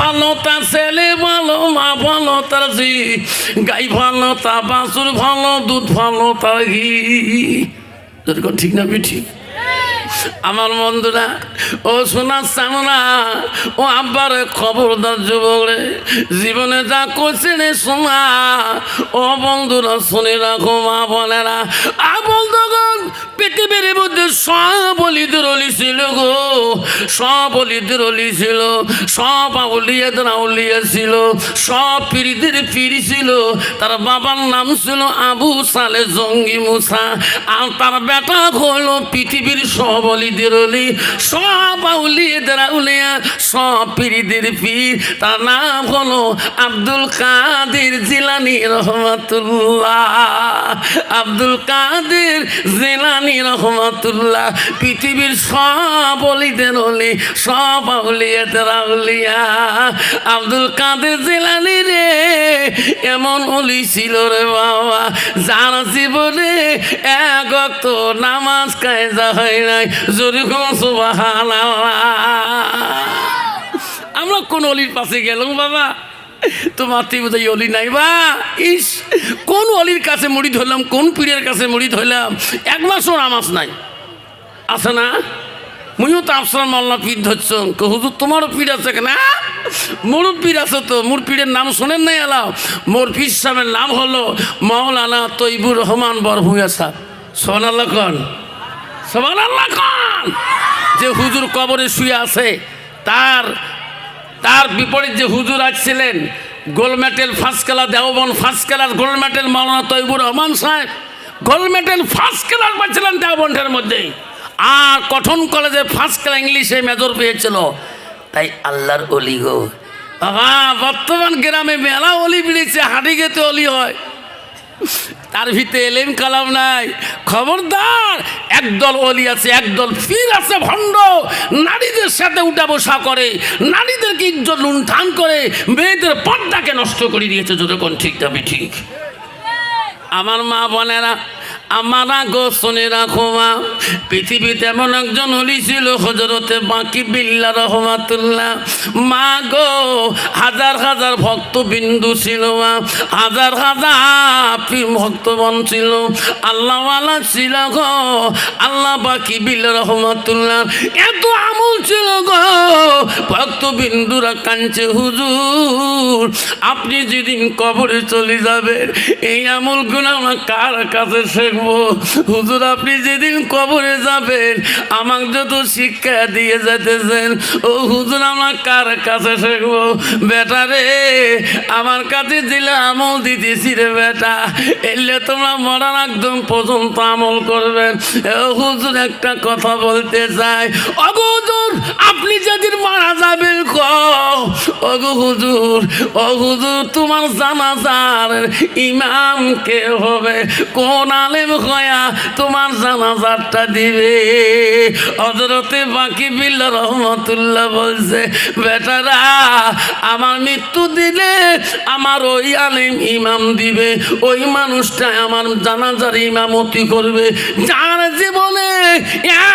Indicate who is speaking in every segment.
Speaker 1: ভালো তা ছেলে ভালো, মা ভালো তার জি গাই ভালো তা বাসুর ভালো, দুধ ভালো তার ঘি। ঠিক না বি ঠিক? আমার বন্ধুরা, ও সোনা চামড়া ও আব্বার খবরদার যুবকরে। জীবনে যা করছে রে সোনা ও বন্ধুরা, শুনে রাখো মা বোনেরা। আ বন্ধুগণ পৃথিবীর মধ্যে সব অলিদের অলি ছিল গো। সব অলিদের অলি ছিল। সব আউলিয়াদের আউলিয়া ছিল। সব পিড়িদের পিড়ি ছিল। তার বাবার নাম ছিল আবু সালে জঙ্গি মুসা। আর তার বেটা হলো পৃথিবীর সব অলিদের অলি, সব আউলিয়াদের আউলিয়া, সব পিড়িদের পীর। তার নাম হলো আব্দুল কাদের জিলানি রহমাতুল্লাহ। আব্দুল কাদের জিলানি রহমাতুল্লাহ, পৃথিবীর সব অলিদের অলি, সব আউলিয়াদের আউলিয়া। আব্দুল কাদের জিলানি রে, এমন অলি ছিল রে বাবা, যার জীবনে এক নামাজ কায়দা হয় নাই জোরে আমরা কোন অলির পাশে গেলাম, বাবা? তোমার তুই বোধহয় অলি নাই, বা? ইস, কোন অলির কাছে মুড়ি ধরলাম কোন পীরের কাছে মুড়ি ধরলাম এক মাসও নামাজ নাই। আছে না? মুইও তো আফসার মাল্লা পীর ধরছ। হুজুর, তোমারও পীর আছে না মোর পীর আছে তো। মোর পীরের নাম শোনেন নাই এলাও মোর পীর সাহেবের নাম হলো মৌলানা তৈবুর রহমান বরভুয়া সাহ সোহান আল্লাহ কন। যে হুজুর কবরে শুয়ে আছে, তার তার বিপরীত যে হুজুর আসছিলেন gold medal first class, Deoband first class gold medal Maulana Taibur Rahman Saheb gold medal first class পাচ্ছিলেন দেওবন্ডের মধ্যে আর কঠন কলেজে ফার্স্ট ক্লাস ইংলিশে মেজর পেয়েছিল। তাই আল্লাহর অলি গো। বাবা বর্তমান গ্রামে মেলা অলি বেড়েছে হাঁটি গেতে অলি হয়। তার ভিতরে এলেন কালাম নাই। খবরদার, একদল অলি আছে, একদল ফির আছে ভণ্ড। নারীদের সাথে উঠা বসা করে, নারীদেরকে ইজ্জত লুণ্ঠান করে, মেয়েদের পর্দাকে নষ্ট করে দিয়েছে, যতক্ষণ ঠিক দাবি ঠিক। আমার মা বোনেরা আমারা গো শুনে রাখো মা, পৃথিবীতে এমন একজন হলি ছিল হজরতে বাকি বিল্লা রহমাতুল্লাহ। মা গো, হাজার হাজার ভক্ত বিন্দু ছিল হাজার হাজার ভক্তবন ছিল। আল্লাহওয়ালা ছিল গো, আল্লাহ বাকি বিল্লা রহমাতুল্লাহ। এত আমল ছিল গো, ভক্ত বিন্দুরা কাঞ্চে হুজুর, আপনি যেদিন কবরে চলে যাবেন, এই আমলগুলো আমার কার কাছে শিখব হুজুর, আপনি যেদিন কবরে যাবেন, আমাকে যত শিক্ষা দিয়ে যেতেছেন, ও হুজুর, আমরা কার কাছে শিখব? বেটা রে, আমার কাছে দিলে আমল দিতেছি রে বেটা, এলে তোমরা মরার একদম পর্যন্ত আমল করবেন ও হুজুর, একটা কথা বলতে চাই। অগো হুজুর, আপনি যেদিন মারা যাবেন ক, অগো হুজুর ও হুজুর, তোমার জানাজার ইমাম কে হবে? কোন আলেম হয়া তোমার জানাজারটা দিবে। হজরতে বাকি বিল্লা রহমতুল্লাহ বলছে, বেটারা, আমার মৃত্যু দিলে আমার ওই আলেম ইমাম দিবে, ওই মানুষটা আমার জানাজার ইমামতি করবে। যার জীবনে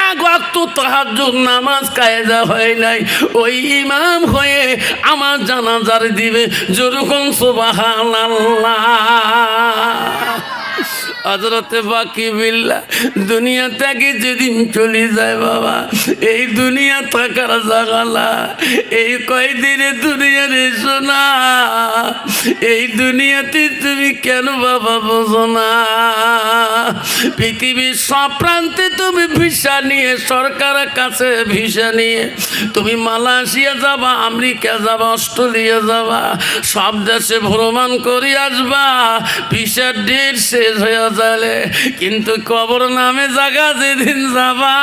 Speaker 1: এক ওয়াক্ত তাহাজ্জুদ নামাজ কায়দা হয় নাই, ওই ইমাম হয়ে আমার জানাজার দিবে। যেরকম সুবহানাল্লাহ। হজরতে বাকি বিল্লা দুনিয়া থেকে যেদিন চলে যায় বাবা, এই দুনিয়া থাকার জাগালা, এই কয়দিনে দুনিয়ার এসো না এই দুনিয়াতে তুমি কেন বাবা বোঝো না? পৃথিবীর সব প্রান্তে তুমি ভিসা নিয়ে সরকারের কাছে ভিসা নিয়ে, তুমি মালয়েশিয়া যাবা, আমেরিকা যাবা, অস্ট্রেলিয়া যাবা, সব দেশে ভ্রমণ করে আসবা, ভিসার ডেট শেষ হয়ে যাবে কিন্তু কবর নামে জাগা যেদিন যাবা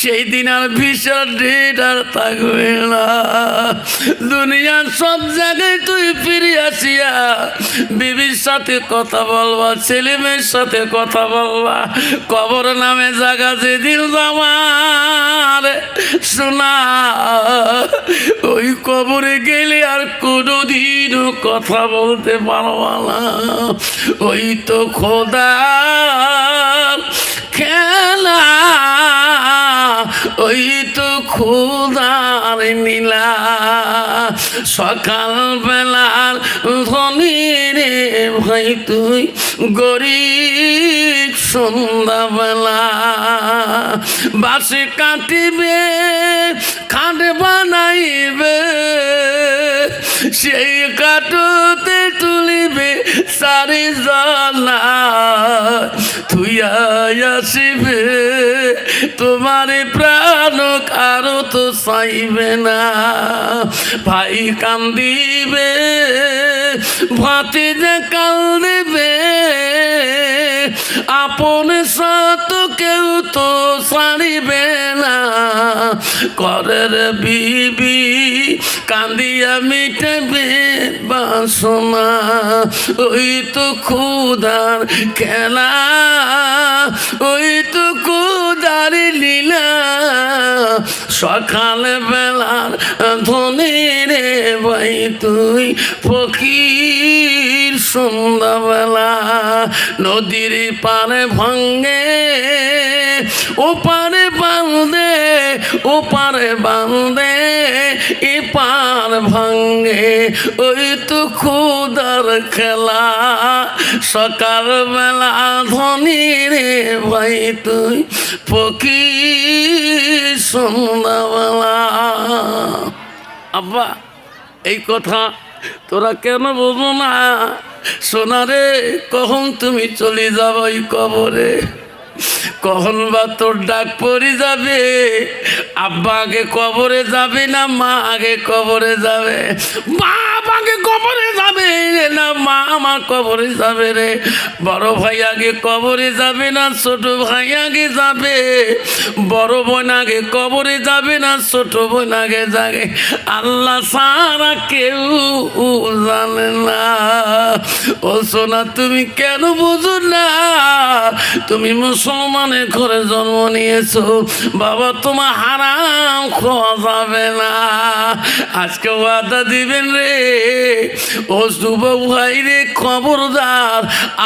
Speaker 1: সেই দিন আর ভিসার ডেট আর থাকবে না। দুনিয়ার সব জায়গায় তুই ফিরে আসিয়া, বিবির সাথে কথা বলবা, ছেলে মেয়ের সাথে কথা বলবা, কবর নামে জাগা যেদিন যাবার শোনা। ওই কবরে গেলে আর কোনোদিনও কথা বলতে পারবা না। ওই তো খোদা খেলা, ওই তো খুদার নীলা। সকাল বেলার ধনী ভাই, তুই গরিব সন্ধ্যাবেলা। বাসে কাটিবে, খাট বানাইবে, সেই কাটতে সারি জানা তুইয়া আসিবে তোমার প্রাণ কারও তো চাইবে না। ভাই কান্দিবে ভাতে যে কান্দিবে, আপন কেউ তো ছাড়িবে না। করের বিবি কান্দিয়া মিটবে বাসনা। ওই তো খুদার খেলা, ওই তো খুদার লীলা। সকাল বেলার ধনী রে ভাই, তুই ফকির সন্ধ্যাবেলা। নদীর পারে ভাঙ্গে ও পারে বাঁধে ও পারে বাঁধে এ পার ভাঙ্গে ওই তো খুদার খেলা সকাল বেলা ধনী রে ভাই তুই পকি সন্ধ্যাবেলা। আব্বা, এই কথা তোরা কেন বোঝো না? সোনারে কখন তুমি চলে যাব এই কবরে? কখন বা তোর ডাক পড়ে যাবে? আব্বা আগে কবরে যাবে না মা আগে কবরে যাবে? বাপ আগে কবরে যাবে না মা আমার কবরে যাবে রে। বড় ভাই আগে কবরে যাবে না, ছোট ভাই আগে যাবে। বড় বোন আগে কবরে যাবে না, ছোট বোন আগে যাবে। আল্লাহ সারা কেউ জানে না। ও সোনা, তুমি কেন বুঝো না? তুমি মুসলমানের ঘরে জন্ম নিয়েছো। বাবা, তোমার হারাম খাওয়া যাবে না। আজকে ওয়াদা দিবেন রে। ও যুবক ভাই রে, খবরদার,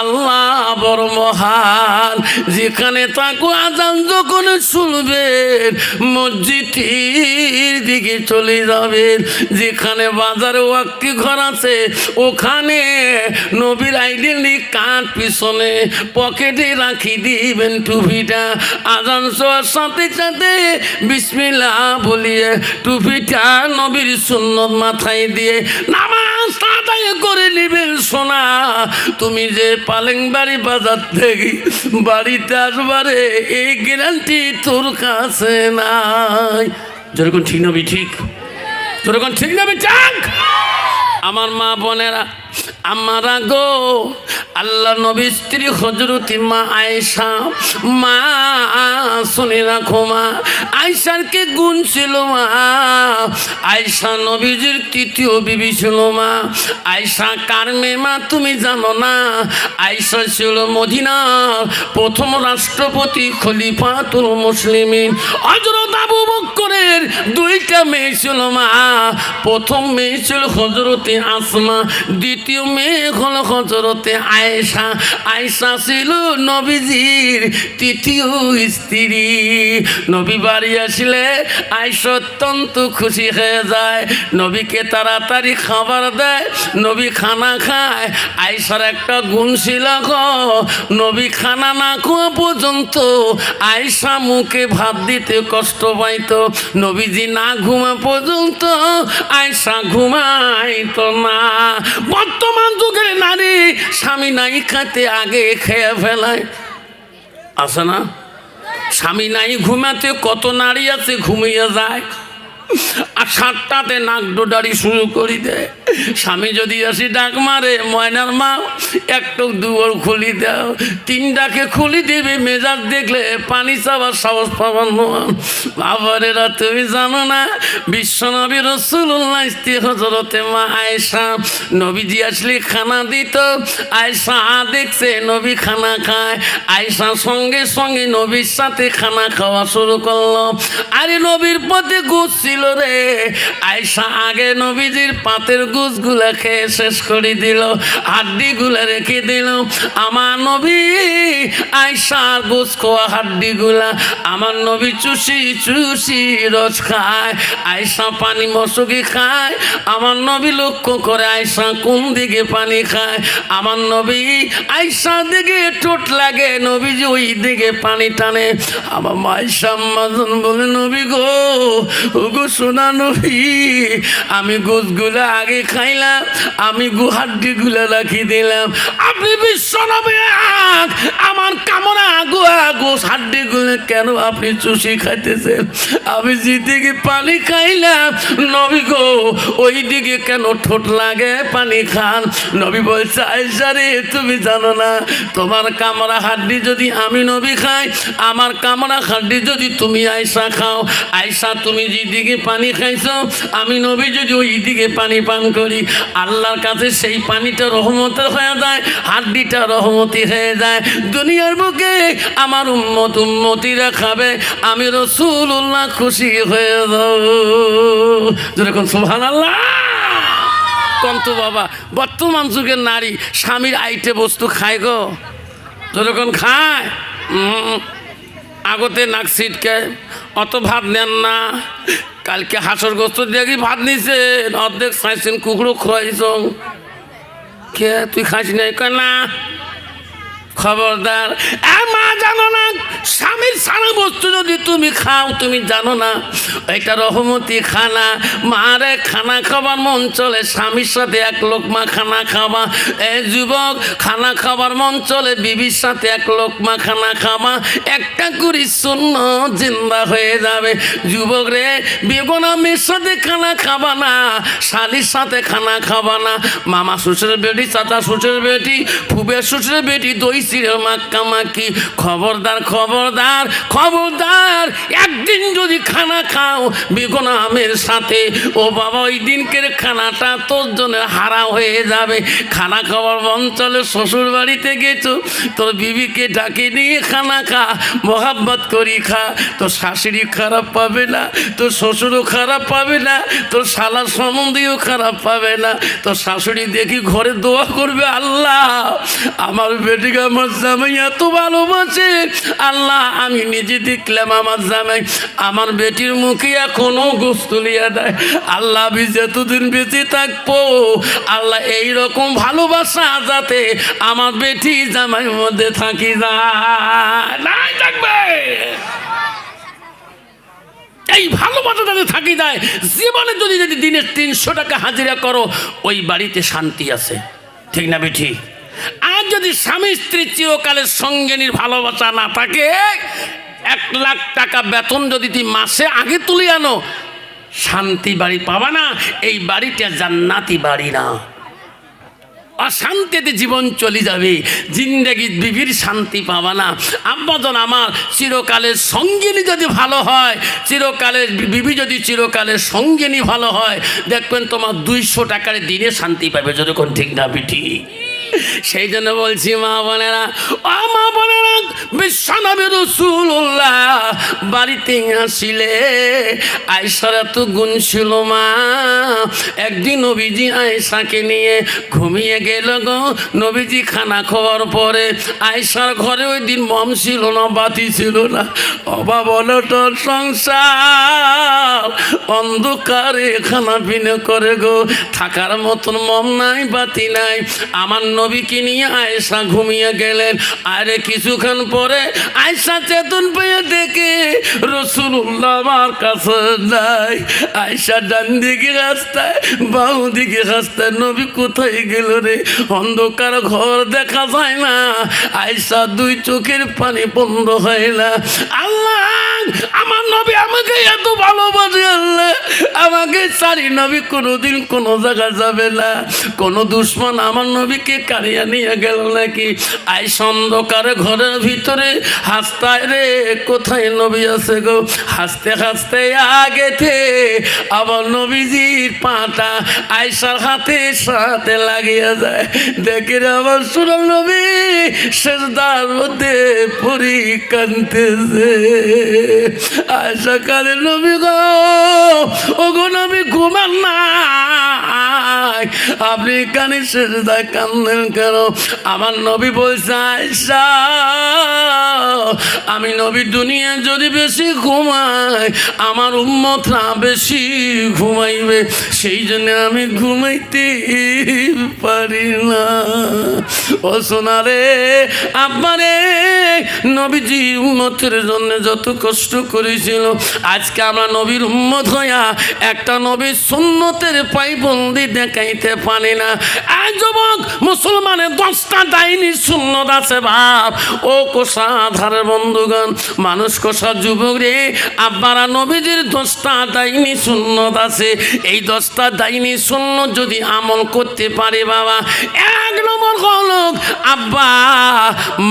Speaker 1: আল্লাহ বড় মহান। যেখানে তাকে আজান যখন শুনবেন মসজিদের দিকে চলে যাবেন। যেখানে বাজারে ওয়াক্তি ঘর আছে, ওখানে নবীর আইডেন্টি কাঠ পিছনে পকেটে রাখি দিবেন। টুপিটা আজান শোয়ার সাথে সাথে বিসমিল্লা বলিয়ে টুপিটা নবীর সুন্নত মাথায় দিয়ে নামাজ আদায় করে নিবেন সোনা। তুমি যে পালেং বাড়ি বাজার থেকে বাড়িতে আসবারে এই গ্যারান্টি তোর কাছে নাই। যেরকম ঠিক নবী ঠিক, যেরকম ঠিক নবী ঠিক। আমার মা বোনেরা আমারা গো, আল্লাহ নবী স্ত্রী হজরতি মা আয়েশা, মা শুনে রাখো মা আয়সার কে গুণ ছিল মা? আয়সা নবীজির তৃতীয় বিবি ছিল মা। আয়সা কার মা তুমি জানো না? আয়সা ছিল মদিনার প্রথম রাষ্ট্রপতি খলিফাতুল মুসলিমিন। হজরত আবু বক্করের দুইটা মেয়ে ছিল মা। প্রথম মেয়ে ছিল হজরতে আসমা, দ্বিতীয় মেয়ে হল হজরতে আয়েশা। আয়েশা ছিল নবীজির তৃতীয় স্ত্রী। নবী বাড়ি আসলে আয়েশা অত্যন্ত খুশি হয়ে যায়। নবীকে তাড়াতাড়ি খাবার দেয়, নবী খানা খায়। আয়েশার একটা গুণ ছিল নবী খানা না খাওয়া পর্যন্ত আয়েশা মুখে ভাত দিতে কষ্ট পাইতো। নবীজি না ঘুমা পর্যন্ত আয়েশা ঘুমাইত না। বর্তমান যুগের নারী স্বামী নাই খাতে আগে খেয়ে ফেলায়। আছে না? স্বামী নাই ঘুমাতে কত নারী আছে, ঘুমিয়ে যায়। আর সাতটাতে নাক ডোডারি শুরু করি দেয় স্বামী যদি আসি ডাক মারে, ময়নার মা একটু দুয়ার খুলি দাও। তিনটাকে খুলি দিবে, মেজাজ দেখলে পানি চাবার সাহস পাবার বাবারেরা, তুমি জানো না, বিশ্বনবী রসুল্লাহ স্ত্রী হজরতে মা আয়েশা। নবীজি আসলে খানা দিত। আয়েশা দেখছে নবী খানা খায়। আয়েশা সঙ্গে সঙ্গে নবীর সাথে খানা খাওয়া শুরু করল। আরে নবীর পথে ছিল রে। আয়সা আগে নবীজির পাতের গুছগুলা খেয়ে শেষ করে দিল, হাড্ডিগুলা রেখে দিল। আমার নবী আয়সার গোস খোয়া হাড্ডিগুলা, আমার নবী চুষি চুষি রস খায়, আয়সা পানি মশকি খায়, আমার নবী লক্ষ্য করে আয়সা কোন দিকে পানি খায়, আমার নবী আয়সার দিকে ঠোঁট লাগে, নবীজি ওই দিকে পানি টানে। আমার মাইসা মাজন বলে, নবী গো গো সোনা নবী, আমি গোসগুলো আগে খাইলাম, আমি গু হাড্ডিগুলো রাখি দিলাম। আপনি বিশ্ব নবী আমার কামনা গুয়া গোস হাড্ডিগুলো কেন আপনি চুষি খাইতেছেন? আমি যেদিকে পানি খাইলাম, নবী গো ওই দিকে কেন ঠোঁট লাগে পানি খান? নবী বলছে আয়সা রে, তুমি জানো না, তোমার কামরা হাড্ডি যদি আমি নবী খাই, আমার কামরা হাড্ডি যদি তুমি আয়সা খাও আয়সা তুমি যেদিকে পানি খাইছো আমি নবী যদি ওই দিকে পানি পান করি, আল্লাহর কাছে সেই পানিটা রহমতের হয়ে যায়, হাড্ডিটা রহমতি হয়ে যায়। দুনিয়ার বুকে আমার উম্মত উম্মতিরা খাবে, আমি রসুল্লাহ খুশি হয়ে যাব। যেরকম সুহান আল্লাহ কন্ত বাবা, বর্তমান যুগের নারী স্বামীর আইটে বস্তু খায় গো। যখন খায়? আগতে নাক ছিটকে, অত ভাত নেন না। কালকে হাঁসর গোস্ত দেখি ভাত নিছে? অর্ধেক খাইছেন, কুকুরও খোয়াইছ কে, তুই খাস নাই? না। খবরদার। মা জানো না স্বামীর সারা বস্তু যদি তুমি খাও, তুমি জানো না, এটা রহমতি খানা। মারে খানা খাবার মন চলে, স্বামীর সাথে এক লোকমা খানা খাবা এ যুবক, খানা খাবার মন চলে, বিবির সাথে এক লোকমা খানা খাবা একটা করি শূন্য জিন্দা হয়ে যাবে। যুবক রে বেগনা মেয়ের সাথে খানা খাবা না, শালির সাথে খানা খাবা না। মামা শ্বশুরের বেটি, চাচা শ্বশুরের বেটি ফুবের শ্বশুরের বেটি, দই সিরের মাক্কা মাকি খবরদার খবরদার খবরদার, একদিন যদি খানা খাও বেগুনা আমের সাথে, ও বাবা, ওই দিনকের খানাটা তোর জন্য হারা হয়ে যাবে। খানা খাবার অঞ্চলে শ্বশুর বাড়িতে গেছো, তোর বিবিকে ডাকে নিয়ে খানা খা, মোহাব্বত করি খা, তোর শাশুড়ি খারাপ পাবে না, তোর শ্বশুরও খারাপ পাবে না, তোর শালার সম্বন্ধীও খারাপ পাবে না, তোর শাশুড়ি দেখি ঘরে দোয়া করবে, আল্লাহ, আমার বেটিকে, আমার জামাই এত ভালোবাসে আল্লাহ, আমি নিজে দেখলাম আমার জামাই, আমার বেটির মুখে এখনও গোস্তুলিয়া দেয়। আল্লাহ, আমি যতদিন বেঁচে থাকব, আল্লাহ এই রকম ভালোবাসা যাতে আমার বেটি জামাইয়ের মধ্যে থাকি নাই থাকবে। এই ভালোবাসা যাতে থাকি যায়, জীবনে যদি যদি দিনে তিনশো টাকা হাজিরা করো, ওই বাড়িতে শান্তি আছে। ঠিক না বেঠি যদি স্বামী স্ত্রী চিরকালের সঙ্গিনীর ভালোবাসা না থাকে, এক লাখ টাকা বেতন যদি তুই মাসে আগে তুলে আনো, শান্তি বাড়ি পাবা না, এই বাড়িটা জান্নাতি বাড়ি না। অশান্তিতে জীবন চলে যাবে, জিন্দগি বিবির শান্তি পাবা না। আব্বাজন আমার চিরকালের সঙ্গিনী যদি ভালো হয়, চিরকালের বিবি যদি চিরকালের সঙ্গিনী ভালো হয়, দেখবেন তোমার দুইশো টাকার দিনে শান্তি পাবে যতক্ষণ ঠিক না বিঠি সেই জন্য বলছি মা বোনেরা, ও মা বোনেরা, বিশ্বনবী রসুল্লাহ বাড়িতে আসিলে আয়সার এত গুণ ছিল মা। একদিন নবীজি আয়সাকে নিয়ে ঘুমিয়ে গেল গো। নবীজি খানা খাওয়ার পরে আয়সার ঘরে ওই দিন মম ছিল না, বাতি ছিল না। অভাব অনটন সংসার অন্ধকারে খানা পিনে করে গো। থাকার মতন মম নাই, বাতি নাই। আমার নবীকে নিয়ে আয়সা ঘুমিয়ে গেলেন। আরে কিছুক্ষণ পরে আয়সা চেতন পেয়ে দেখে রসুল্লাহ কাছে নাই আয়সা ডান দিকে রাস্তায় বাউ দিকে রাস্তায়, নবী কোথায় গেল রে? অন্ধকার ঘর দেখা যায় না। আয়সা দুই চোখের পানি বন্ধ হয় না। আল্লাহ, আমার নবী আমাকে এত আল্লাহ আমাকে সারি নবী কোনোদিন কোনো জায়গায় যাবে না। কোনো দুশ্মন আমার নবীকে কারিয়া নিয়ে গেল নাকি? আই অন্ধকারে ঘরের ভিতরে হাসতায় রে, কোথায় নবী আছে গো? হাসতে হাসতে আগেতে আবার নবীজির পাটা আয়সার হাতে সাথে লাগিয়ে যায়। দেখে আমার সুরল নবী শেষদার মধ্যে পরি কানতেছে সকালে নবী গো! আপনি কানে সেজদায় কান্দেন কেন? আমার নবী বলছে আয়সা আমি নবী দুনিয়া যদি বেশি ঘুমাই, আমার উম্মতরা বেশি ঘুমাইবে। সেই জন্য আমি ঘুমাইতে পারি না। ও সোনারে আপনারে নবীজি উম্মতের জন্য যত কষ্ট করেছিল, আজকে আমরা নবীর উম্মত হইয়া একটা নবীর সুন্নতের পাইবন্দি দেখাইতে পারি না। আজ যুবক মুসলমানের দশটা দায়নি সুন্নত আছে বাপ। ও কোষা ধারের বন্ধুগণ, মানুষ কোষা যুবক রে, আব্বারা নবীজির দশটা দায়নি সুন্নত আছে। এই দশটা দায়নি সুন্নত যদি আমল করতে পারে বাবা, এক নম্বর হলো আব্বা,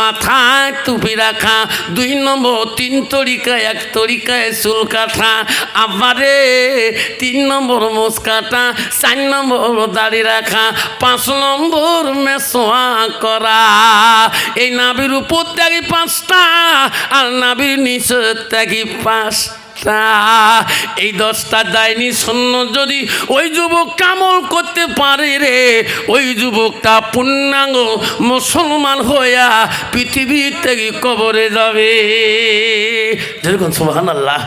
Speaker 1: মাথায় টুপি রাখা, দুই নম্বর, তিন তরিকা এক তরিকায় চুল কাটা। আব্বারে তিন নম্বর মোস কাটা, চার নম্বর দাড়ি রাখা, পাঁচ নম্বর মেসোয়া করা। এই নাবির উপর ত্যাগি পাঁচটা, আর নাবির নিচে ত্যাগি পাঁচটা। এই দশটা দায়নি শূন্য যদি ওই যুবক কামল করতে পারে রে, ওই যুবকটা পূর্ণাঙ্গ মুসলমান হইয়া পৃথিবী থেকে কবরে যাবে। যেরকম সুবাহ আল্লাহ